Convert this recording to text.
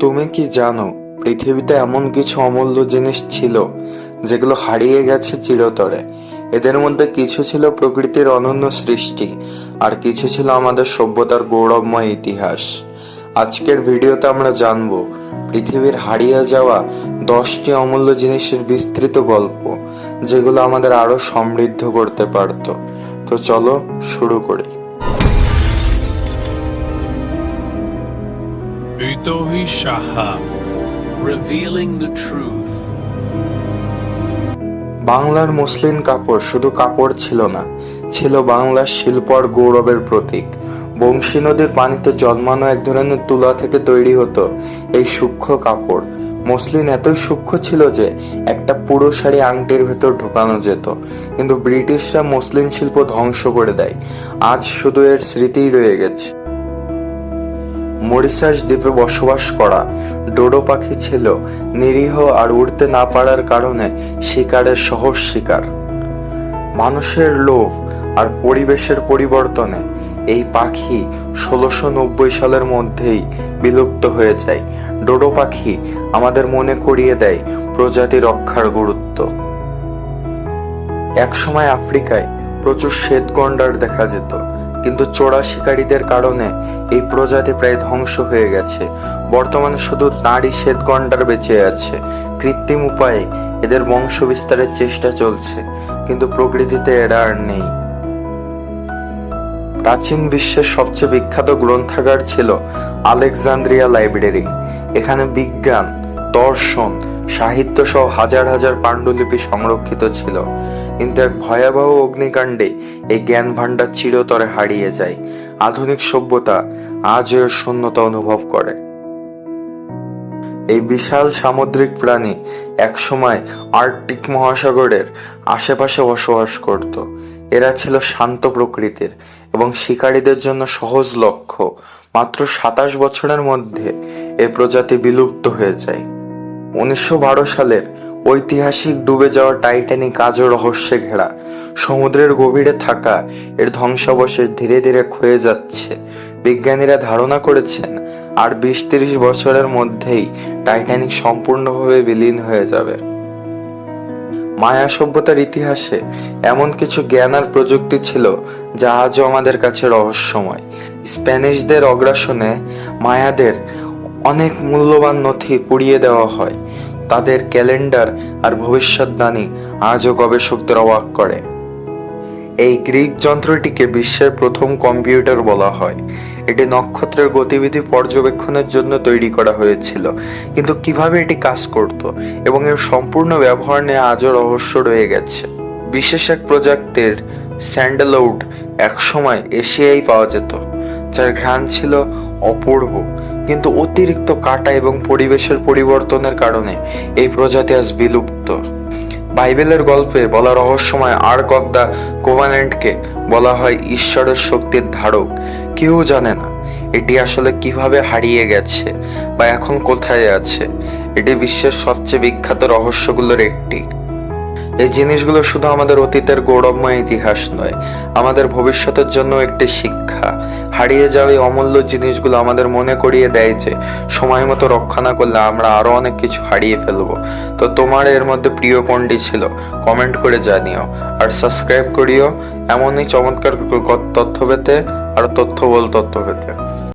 তুমি কি জানো, পৃথিবীতে এমন কিছু অমূল্য জিনিস ছিল, যেগুলো হারিয়ে গেছে চিরতরে। এদের মধ্যে কিছু ছিল প্রকৃতির অনন্য সৃষ্টি, আর কিছু ছিল আমাদের সভ্যতার গৌরবময় ইতিহাস। আজকের ভিডিওতে আমরা জানব, পৃথিবীর হারিয়ে যাওয়া দশটি অমূল্য জিনিসের বিস্তৃত গল্প, যেগুলো আমাদের আরও সমৃদ্ধ করতে পারত। তো চলো শুরু করি। Utohi Shaha, revealing the truth. বাংলার মসলিন কাপড় শুধু কাপড় ছিল না ছিল বাংলার শিল্প আর গৌরবের প্রতীক। বংশী নদীর পানিতে জন্মানো এক ধরনের তুলা থেকে তৈরি হতো এই সূক্ষ্ম কাপড়। মসলিন এতই সূক্ষ্ম ছিল যে একটা পুরো শাড়ি আংটির ভেতর ঢোকানো যেত কিন্তু ব্রিটিশরা মসলিন শিল্প ধ্বংস করে দেয়। আজ শুধু এর স্মৃতিই রয়ে গেছে। মরিশাস দ্বীপে বসবাস করা ডোডো পাখি ছিল নিরীহ আর উড়তে না পারার কারণে শিকারের সহজ শিকার। মানুষের লোভ আর পরিবেশের পরিবর্তনে এই পাখি ষোলোশো নব্বই সালের মধ্যেই বিলুপ্ত হয়ে যায়। ডোডো পাখি আমাদের মনে করিয়ে দেয় প্রজাতি রক্ষার গুরুত্ব। একসময় আফ্রিকায় প্রচুর শ্বেতগন্ডার দেখা যেত। কিন্তু চোরা শিকারীদের কারণে এই প্রজাতি প্রায় ধ্বংস হয়ে গেছে। বর্তমানে শুধু নারী শ্বেতগন্ডার বেঁচে আছে। কৃত্রিম উপায়ে এদের বংশ বিস্তারের চেষ্টা চলছে, কিন্তু প্রকৃতিতে এরা আর নেই। প্রাচীন বিশ্বের সবচেয়ে বিখ্যাত গ্রন্থাগার ছিল আলেকজান্দ্রিয়া লাইব্রেরি। এখানে বিজ্ঞান দর্শন সাহিত্য সহ হাজার হাজার পাণ্ডুলিপি সংরক্ষিত ছিল। কিন্তু এক ভয়াবহ অগ্নিকাণ্ডে এই জ্ঞান ভাণ্ডার চিরতরে হারিয়ে যায়। আধুনিক সভ্যতা আজও এর শূন্যতা অনুভব করে। এই বিশাল সামুদ্রিক প্রাণী একসময় আর্কটিক মহাসাগরের আশেপাশে বসবাস করত। এরা ছিল শান্ত প্রকৃতির এবং শিকারীদের জন্য সহজ লক্ষ্য। মাত্র সাতাশ বছরের মধ্যে এ প্রজাতি বিলুপ্ত হয়ে যায়। উনিশশো বারো সালের ঐতিহাসিক ডুবে যাওয়া টাইটানিক আজও রহস্যে ঘেরা। সমুদ্রের গভীরে থাকা এর ধ্বংসাবশেষ ধীরে ধীরে ক্ষয়ে যাচ্ছে। বিজ্ঞানীরা ধারণা করেছেন, আর বিশ তিরিশ বছরের মধ্যেই টাইটানিক সম্পূর্ণভাবে বিলীন হয়ে যাবে। মায়া সভ্যতার ইতিহাসে এমন কিছু জ্ঞান আর প্রযুক্তি ছিল যা আজও আমাদের কাছে রহস্যময়। স্প্যানিশদের অগ্রাসনে মায়াদের অনেক মূল্যবান নথি পুড়িয়ে দেওয়া হয়। তাদের ক্যালেন্ডার আর ভবিষ্যৎবাণী আজও গবেষকদের অবাক করে। এই গ্রিক যন্ত্রটিকে বিশ্বের প্রথম কম্পিউটার বলা হয়। এটি নক্ষত্রের গতিবিধি পর্যবেক্ষণের জন্য তৈরি করা হয়েছিল। কিন্তু কীভাবে এটি কাজ করত এবং এর সম্পূর্ণ ব্যবহার নিয়ে আজও রহস্য রয়ে গেছে। বিশেষ এক প্রজাতির স্যান্ডেলউড একসময় এশিয়ায় পাওয়া যেত, যার ঘ্রাণ ছিল অপূর্ব। কিন্তু অতিরিক্ত কাটা এবং পরিবেশের পরিবর্তনের কারণে এই প্রজাতি আজ বিলুপ্ত। বাইবেলের গল্পে বলা রহস্যময় আর্ক অফ দ্য কোভানেন্টকে বলা হয় ঈশ্বরের শক্তির ধারক। কেউ জানে না, এটি আসলে কীভাবে হারিয়ে গেছে বা এখন কোথায় আছে। এটি বিশ্বের সবচেয়ে বিখ্যাত রহস্যগুলোর একটি। এই জিনিসগুলো শুধু আমাদের অতীতের গৌরবময় ইতিহাস নয়, আমাদের ভবিষ্যতের জন্য একটি শিক্ষা। হারিয়ে যাওয়া এই অমূল্য জিনিসগুলো আমাদের মনে করিয়ে দেয় যে, সময় মতো রক্ষা না করলে আমরা আরও অনেক কিছু হারিয়ে ফেলব। তো তোমার এর মধ্যে প্রিয় কোনটি ছিল? কমেন্ট করে জানিও। আর সাবস্ক্রাইব করিও এমনই চমৎকার তথ্য পেতে, আর তথ্য বল তথ্য পেতে।